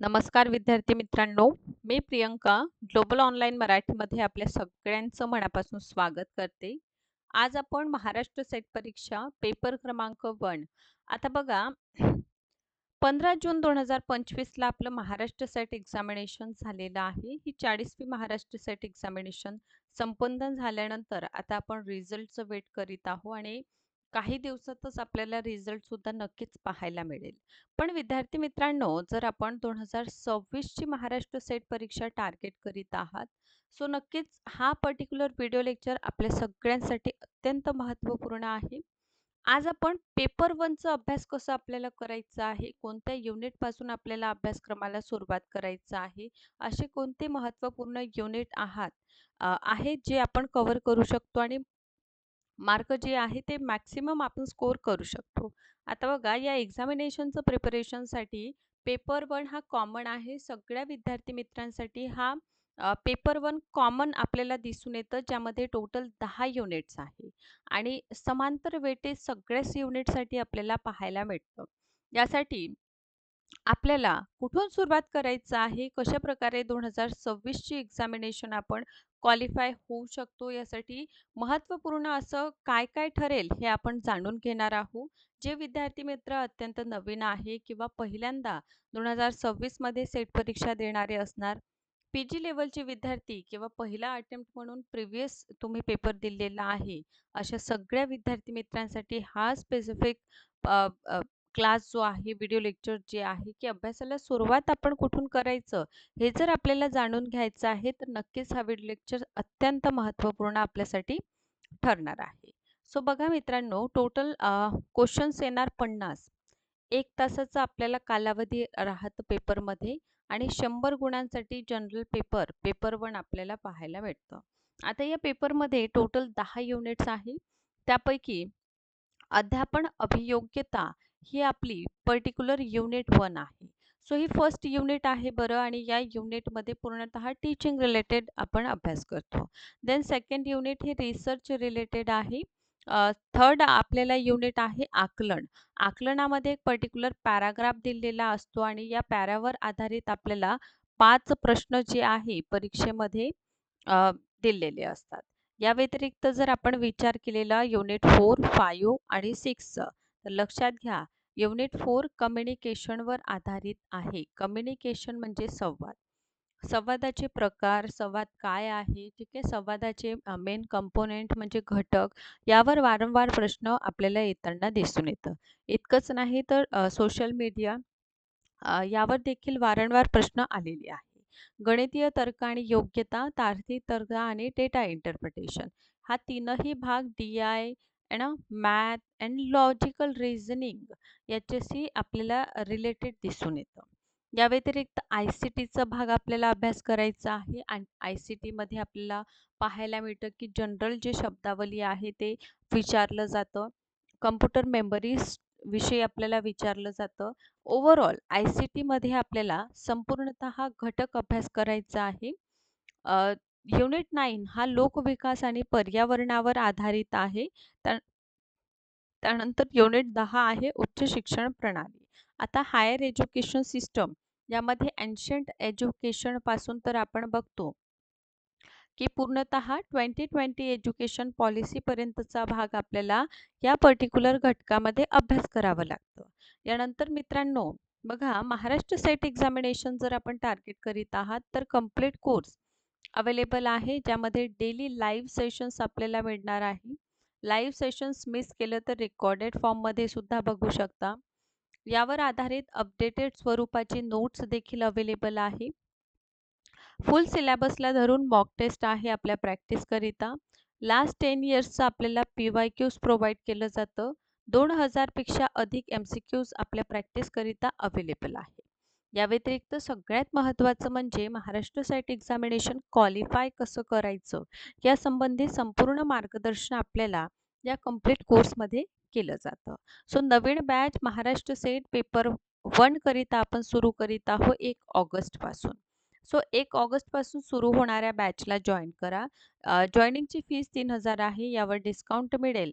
नमस्कार विद्यार्थी मित्रांनो मी प्रियंका ग्लोबल ऑनलाईन मराठीमध्ये आपल्या सगळ्यांचं मनापासून स्वागत करते. आज आपण महाराष्ट्र सेट परीक्षा पेपर क्रमांक वन. आता बघा पंधरा जून दोन हजार पंचवीसला आपलं महाराष्ट्र सेट एक्झामिनेशन झालेलं आहे. ही चाळीसवी महाराष्ट्र सेट एक्झामिनेशन संपन्न झाल्यानंतर आता आपण रिझल्टचं वेट करीत आहोत आणि काही दिवसातच आपल्याला रिझल्ट सुद्धा नक्कीच पाहायला मिळेल. पण विद्यार्थी मित्रांनो जर आपण दोन हजार सव्वीसची महाराष्ट्र सेट परीक्षा टार्गेट करीत आहात सो नक्कीच हा पर्टिक्युलर व्हिडिओ लेक्चर आपल्या सगळ्यांसाठी अत्यंत महत्त्वपूर्ण आहे. आज आपण पेपर वनचा अभ्यास कसा आपल्याला करायचा आहे कोणत्या युनिटपासून आपल्याला अभ्यासक्रमाला सुरुवात करायचं आहे असे कोणते महत्त्वपूर्ण युनिट आहात आहेत जे आपण कव्हर करू शकतो आणि मार्क जे आहे ते मॅक्सिमम आपण स्कोर करू शकतो. आता बघा या एक्झामिनेशनचं प्रिपरेशनसाठी पेपर वन हा कॉमन आहे. सगळ्या विद्यार्थी मित्रांसाठी हा पेपर वन कॉमन आपल्याला दिसून येतं ज्यामध्ये टोटल दहा युनिट्स आहे. आणि समांतर वेटेज सगळ्याच युनिटसाठी आपल्याला पाहायला मिळतं. यासाठी आपल्याला कुठून सुरुवात करायचं आहे? कशा प्रकारे दोन हजार सव्वीसची एक्झामिनेशन आपण क्वालिफाय होऊ शकतो यासाठी महत्त्वपूर्ण असं काय काय ठरेल हे आपण जाणून घेणार आहोत. जे विद्यार्थी मित्र अत्यंत नवीन आहे किंवा पहिल्यांदा दोन हजार सव्वीसमध्ये सेट परीक्षा देणारे असणार पी जी लेवलचे विद्यार्थी किंवा पहिला अटेम्प्ट म्हणून प्रिव्हियस तुम्ही पेपर दिलेला आहे अशा सगळ्या विद्यार्थी मित्रांसाठी हा स्पेसिफिक क्लास जो आहे व्हिडिओ लेक्चर जे आहे की अभ्यासाला सुरुवात आपण कुठून करायचं हे जर आपल्याला जाणून घ्यायचं आहे तर नक्कीच हा व्हिडिओ लेक्चर अत्यंत महत्त्वपूर्ण आपल्यासाठी ठरणार आहे. सो बघा मित्रांनो टोटल क्वेश्चन्स येणार पन्नास. एक तासाचा आपल्याला कालावधी राहतं पेपरमध्ये आणि शंभर गुणांसाठी जनरल पेपर पेपर वन आपल्याला पाहायला भेटतं. आता या पेपरमध्ये टोटल दहा युनिट्स आहे. त्यापैकी अध्यापन अभियोग्यता ही आपली पर्टिक्युलर युनिट वन आहे. सो ही फर्स्ट युनिट आहे बरं आणि या युनिटमध्ये पूर्णतः टीचिंग रिलेटेड आपण अभ्यास करतो. देन सेकंड युनिट हे रिसर्च रिलेटेड आहे. थर्ड आपल्याला युनिट आहे आकलन. आकलनामध्ये एक पर्टिक्युलर पॅराग्राफ दिलेला असतो आणि या पॅरावर आधारित आपल्याला पाच प्रश्न जे आहे परीक्षेमध्ये दिलेले असतात. या व्यतिरिक्त जर आपण विचार केलेला युनिट फोर फाईव्ह आणि सिक्स तर लक्षात घ्या युनिट फोर कम्युनिकेशनवर आधारित आहे. कम्युनिकेशन म्हणजे संवाद. संवादाचे प्रकार संवाद काय आहे ठीक आहे? संवादाचे मेन कंपोनेंट म्हणजे घटक यावर वारंवार प्रश्न आपल्याला येताना दिसून येतं. इतकंच नाही तर सोशल मीडिया यावर देखील वारंवार प्रश्न आलेले आहे. गणितीय तर्क आणि योग्यता तार्किक तर्क आणि डेटा इंटरप्रिटेशन हा तीनही भाग डी आय ना? मॅथ अँड लॉजिकल रिझनिंग याच्याशी आपल्याला रिलेटेड दिसून येतं. या व्यतिरिक्त आय सी टीचा भाग आपल्याला अभ्यास करायचा आहे आणि आय सी टीमध्ये आपल्याला पाहायला मिळतं की जनरल जे शब्दावली आहे ते विचारलं जातं. कम्प्युटर मेमरीज विषयी आपल्याला विचारलं जातं. ओव्हरऑल आय सी टीमध्ये आपल्याला संपूर्णतः घटक अभ्यास करायचा आहे. युनिट नाईन हा लोकविकास आणि पर्यावरणावर आधारित आहे. त्यानंतर युनिट दहा आहे उच्च शिक्षण प्रणाली. आता हायर एज्युकेशन सिस्टम यामध्ये एन्शंट एज्युकेशनपासून तर आपण बघतो की पूर्णतः ट्वेंटी ट्वेंटी एज्युकेशन पॉलिसीपर्यंतचा भाग आपल्याला या पर्टिक्युलर घटकामध्ये अभ्यास करावा लागतं. यानंतर मित्रांनो बघा महाराष्ट्र सेट एक्झामिनेशन जर आपण टार्गेट करीत आहात तर कंप्लीट कोर्स अवेलेबल आहे ज्यामध्ये डेली लाईव्ह सेशन्स आपल्याला मिळणार आहे. लाईव्ह सेशन्स मिस केलं तर रेकॉर्डेड फॉर्ममध्ये सुद्धा बघू शकता. यावर आधारित अपडेटेड स्वरूपाचे नोट्स देखील अवेलेबल आहे. फुल सिलेबसला धरून मॉक टेस्ट आहे आपल्या प्रॅक्टिसकरिता लास्ट टेन इयर्सचं आपल्याला पी वाय क्यूज प्रोव्हाइड केलं जातं. दोन हजारपेक्षा अधिक एम सी क्यूज आपल्या प्रॅक्टिसकरिता अवेलेबल आहे. या व्यतिरिक्त सगळ्यात महत्त्वाचं म्हणजे महाराष्ट्र साईट एक्झामिनेशन क्वालिफाय कसं करायचं? यासंबंधी संपूर्ण मार्गदर्शन आपल्याला या कंप्लीट कोर्समध्ये केलं जातं. सो नवीन batch Maharashtra SET paper one करिता आपण सुरू करीत आहोत एक ऑगस्टपासून सो एक ऑगस्टपासून सुरू होणाऱ्या बॅचला जॉईन करा. जॉईनिंगची फीस तीन हजार आहे यावर डिस्काउंट मिळेल.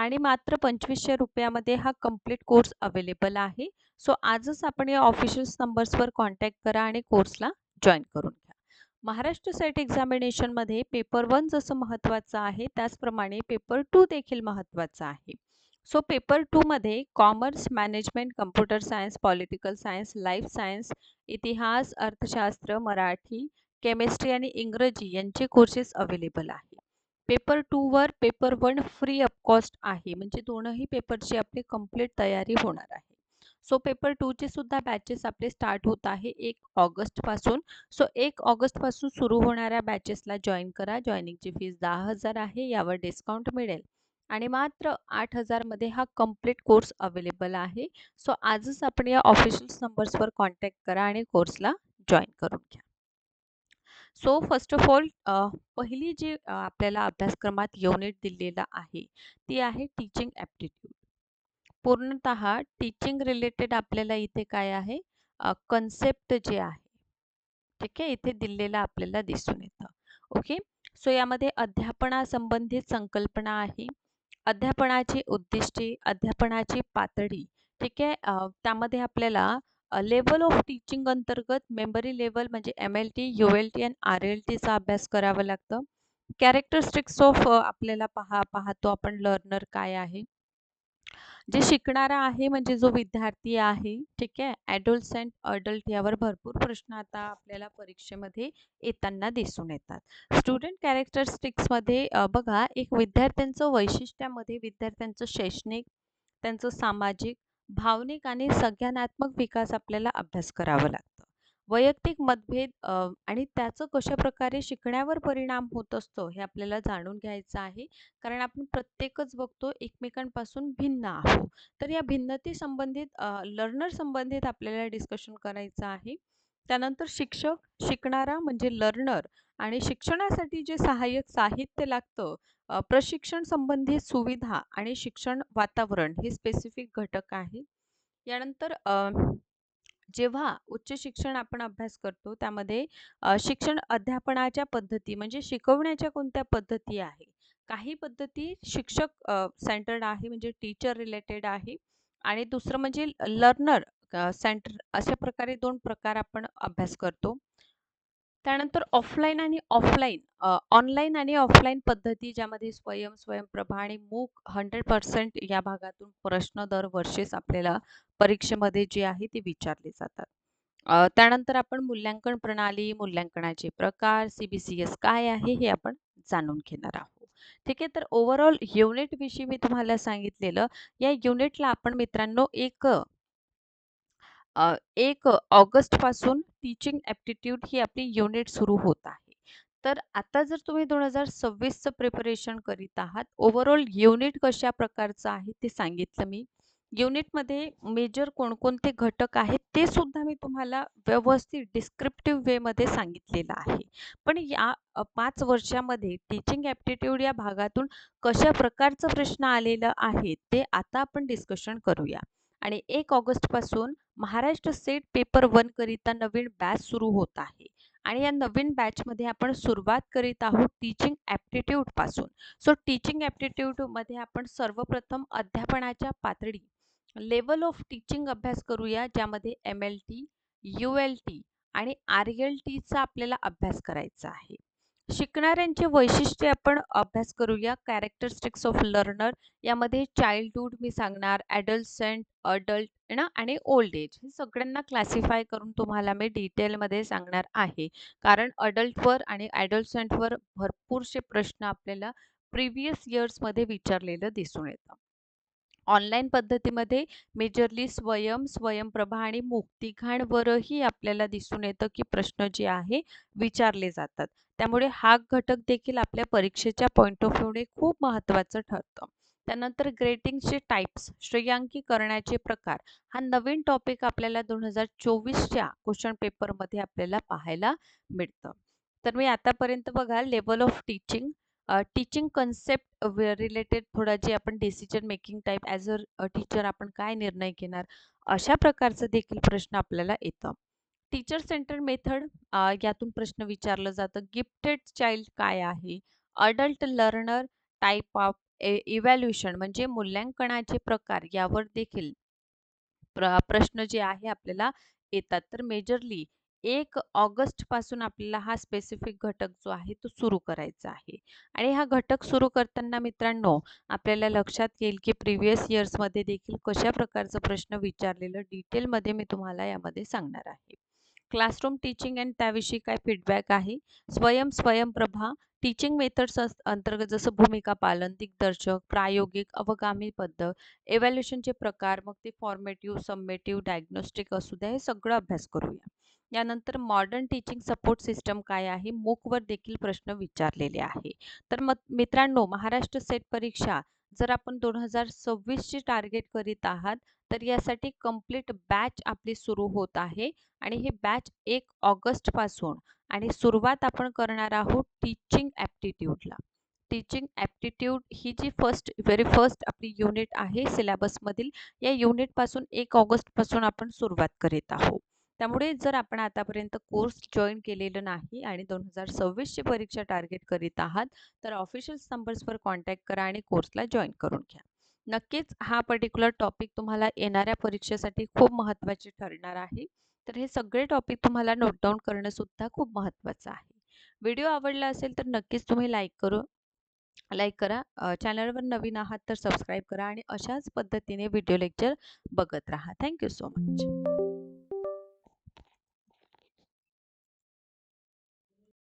आणि मात्र पंचवीसशे रुपयामध्ये हा कंप्लीट कोर्स अवेलेबल आहे. सो आजच आपण या ऑफिशियल नंबर्सवर कॉन्टॅक्ट करा आणि कोर्सला जॉईन करून घ्या. महाराष्ट्र सेट एक्झामिनेशनमध्ये पेपर वन जसं महत्त्वाचं आहे त्याचप्रमाणे पेपर टू देखील महत्त्वाचा आहे. सो पेपर टूमध्ये commerce management computer science political science life science इतिहास अर्थशास्त्र मराठी केमिस्ट्री आणि इंग्रजी यांचे कोर्सेस अवेलेबल आहे paper टूवर paper one free of cost आहे. म्हणजे दोनही पेपरची आपली कंप्लीट तयारी होणार आहे. सो पेपर टूचे सुद्धा बॅचेस आपले स्टार्ट होत आहे एक ऑगस्टपासून सो एक ऑगस्टपासून सुरू होणाऱ्या बॅचेसला जॉईन करा. जॉईनिंगची फीस दहा हजार आहे. यावर डिस्काउंट मिळेल. आणि मात्र आठ हजारमध्ये हा कंप्लीट कोर्स अवेलेबल आहे. सो आजच आपण या ऑफिशियल नंबर्सवर कॉन्टॅक्ट करा आणि कोर्सला जॉईन करून घ्या. सो फर्स्ट ऑफ ऑल पहिली जी आपल्याला अभ्यासक्रमात युनिट दिलेला आहे ती आहे टीचिंग ॲप्टिट्यूड. पूर्णतः टीचिंग रिलेटेड आपल्याला इथे काय आहे? कन्सेप्ट जे आहे ठीक आहे? इथे दिलेलं आपल्याला दिसून येतं ओके? सो यामध्ये अध्यापनासंबंधित संकल्पना आहे अध्यापनाची उद्दिष्टे अध्यापनाची पातळी ठीक आहे? त्यामध्ये आपल्याला लेवल ऑफ टीचिंग अंतर्गत मेमरी लेवल म्हणजे M L T U L T आणि आर एल टीचा अभ्यास करावा लागतं. कॅरेक्टरिस्टिक्स ऑफ आपल्याला पहा पाहतो आपण लर्नर काय आहे. जे शिकणारा आहे म्हणजे जो विद्यार्थी आहे ठीक आहे? ॲडोलसेंट अडल्ट यावर भरपूर प्रश्न आता आपल्याला परीक्षेमध्ये येताना दिसून येतात. स्टुडंट कॅरेक्टरिस्टिक्समध्ये बघा एक विद्यार्थ्यांचं वैशिष्ट्यामध्ये विद्यार्थ्यांचं शैक्षणिक त्यांचं सामाजिक भावनिक आणि संज्ञानात्मक विकास आपल्याला अभ्यास करावा लागतो. वैयक्तिक मतभेद आणि त्याचं कशाप्रकारे शिकण्यावर परिणाम होत असतो हे आपल्याला जाणून घ्यायचं आहे. कारण आपण प्रत्येकच बघतो एकमेकांपासून भिन्न आहोत. तर या भिन्नते संबंधित लर्नर संबंधित आपल्याला डिस्कशन करायचं आहे. त्यानंतर शिक्षक शिकणारा म्हणजे लर्नर आणि शिक्षणासाठी जे सहाय्यक साहित्य लागतं प्रशिक्षण संबंधित सुविधा आणि शिक्षण वातावरण हे स्पेसिफिक घटक आहे. यानंतर जेव्हा उच्च शिक्षण आपण अभ्यास करतो त्यामध्ये शिक्षण अध्यापनाच्या पद्धती म्हणजे शिकवण्याच्या कोणत्या पद्धती आहे? काही पद्धती शिक्षक सेंटर्ड आहे म्हणजे टीचर रिलेटेड आहे आणि दुसरं म्हणजे लर्नर सेंटर अशा प्रकारे दोन प्रकार आपण अभ्यास करतो. त्यानंतर ऑफलाईन आणि ऑफलाईन ऑनलाईन आणि ऑफलाईन पद्धती ज्यामध्ये स्वयं स्वयंप्रभा आणि मूक हंड्रेड पर्सेंट या भागातून प्रश्न दरवर्षीच आपल्याला परीक्षेमध्ये जे आहे ते विचारले जातात. त्यानंतर आपण मूल्यांकन प्रणाली मूल्यांकनाचे प्रकार सीबीसीएस काय आहे हे आपण जाणून घेणार आहोत. ठीक आहे तर ओव्हरऑल युनिट विषयी मी तुम्हाला सांगितलेलं या युनिटला आपण मित्रांनो एक एक ऑगस्टपासून टीचिंग ॲप्टिट्यूड ही आपली युनिट सुरू होत आहे. तर आता जर तुम्ही दोन हजार सव्वीसचं प्रिपरेशन करीत आहात ओव्हरऑल युनिट कशा प्रकारचं आहे ते सांगितलं मी. युनिटमध्ये मेजर कोणकोणते घटक आहेत ते सुद्धा मी तुम्हाला व्यवस्थित डिस्क्रिप्टिव्ह वेमध्ये सांगितलेलं आहे. पण या पाच वर्षामध्ये टीचिंग ॲप्टिट्यूड या भागातून कशा प्रकारचं प्रश्न आलेलं आहे ते आता आपण डिस्कशन करूया. आणि एक ऑगस्टपासून महाराष्ट्र सेट पेपर वनकरिता नवीन बॅच सुरू होत आहे. आणि या नवीन बॅचमध्ये आपण सुरुवात करीत आहोत टीचिंग ॲप्टिट्यूडपासून सो टीचिंग ॲप्टिट्यूडमध्ये आपण सर्वप्रथम अध्यापनाच्या पातळी लेवल ऑफ टीचिंग अभ्यास करूया ज्यामध्ये M L T U L T आणि आर एल टीचा आपल्याला अभ्यास करायचा आहे. शिकणाऱ्यांचे वैशिष्ट्य आपण अभ्यास करूया. कॅरेक्टरिस्टिक्स ऑफ लर्नर यामध्ये चाइल्डहूड मी सांगणार ॲडल्सेंट अडल्ट ना? आणि ओल्ड एज हे सगळ्यांना क्लासिफाय करून तुम्हाला मी डिटेलमध्ये सांगणार आहे. कारण अडल्टवर आणि ॲडल्टसेंटवर भरपूरसे प्रश्न आपल्याला प्रिव्हियस इयर्समध्ये विचारलेलं दिसून येतं. ऑनलाईन पद्धतीमध्ये मेजरली स्वयं स्वयंप्रभा आणि मुक्तिघाणवरही आपल्याला दिसून येतं की प्रश्न जे आहे विचारले जातात. त्यामुळे हा घटक देखील आपल्या परीक्षेच्या पॉईंट ऑफ व्ह्यूने खूप महत्त्वाचं ठरतं. त्यानंतर ग्रेटिंगचे टाईप्स श्रेयांकीकरणाचे प्रकार. हा नवीन टॉपिक आपल्याला दोन हजार चोवीसच्या क्वेश्चन पेपरमध्ये आपल्याला पाहायला मिळतं. तर मी आतापर्यंत बघा level of teaching teaching concept related थोडा जे आपण decision making type as a teacher आपण काय निर्णय घेणार अशा प्रकारचं देखील प्रश्न आपल्याला येतं. टीचर सेंटर मेथड यातून प्रश्न विचारलं जातं. गिफ्टेड चाइल्ड काय आहे? Adult learner type of a evaluation म्हणजे मूल्यांकनाचे प्रकार यावर देखील प्र प्रश्न जे आहे आपल्याला येतात. तर मेजरली एक ऑगस्टपासून आपल्याला हा स्पेसिफिक घटक जो आहे तो सुरू करायचा आहे. आणि हा घटक सुरू करताना मित्रांनो आपल्याला लक्षात येईल की प्रिव्हियस इयर्समध्ये देखील कशा प्रकारचा प्रश्न विचारलेलं डिटेलमध्ये मी तुम्हाला यामध्ये सांगणार आहे. क्लासरूम टीचिंग अँड त्याविषयी काय फीडबॅक आहे? स्वयं स्वयंप्रभा टीचिंग मेथड्स अंतर्गत जसं भूमिका पालन दिग्दर्शक प्रायोगिक अवगामी पद्धत एव्हॅल्युएशनचे प्रकार मग ते फॉर्मेटिव्ह सबमेटिव्ह डायग्नोस्टिक असू द्या हे सगळं अभ्यास करूया. यानंतर मॉडर्न टीचिंग सपोर्ट सिस्टम काय आहे? मूकवर देखील प्रश्न विचारलेले आहे. तर मग मित्रांनो महाराष्ट्र सेट परीक्षा जर आपण दोन हजार सव्वीसची टार्गेट करीत आहात तर यासाठी कंप्लीट बॅच आपली सुरू होत आहे. आणि हे बॅच एक ऑगस्टपासून आणि सुरुवात आपण करणार आहोत टीचिंग ॲप्टिट्यूडला टीचिंग ॲप्टिट्यूड ही जी फर्स्ट व्हेरी फर्स्ट आपली युनिट आहे सिलेबसमधील या युनिटपासून एक ऑगस्टपासून आपण सुरुवात करीत आहोत. त्यामुळे जर आपण आतापर्यंत कोर्स जॉईन केलेलं नाही आणि दोन हजार सव्वीसची परीक्षा टार्गेट करीत आहात तर ऑफिशियल नंबर्सवर कॉन्टॅक्ट करा आणि कोर्सला जॉईन करून घ्या. नक्कीच हा पर्टिक्युलर टॉपिक तुम्हाला येणाऱ्या परीक्षेसाठी खूप महत्त्वाचे ठरणार आहे. तर हे सगळे टॉपिक तुम्हाला नोट डाऊन करणं सुद्धा खूप महत्त्वाचं आहे. व्हिडिओ आवडला असेल तर नक्कीच तुम्ही लाईक करू लाईक करा. चॅनलवर नवीन आहात तर सबस्क्राईब करा आणि अशाच पद्धतीने व्हिडिओ लेक्चर बघत राहा. Thank you so much.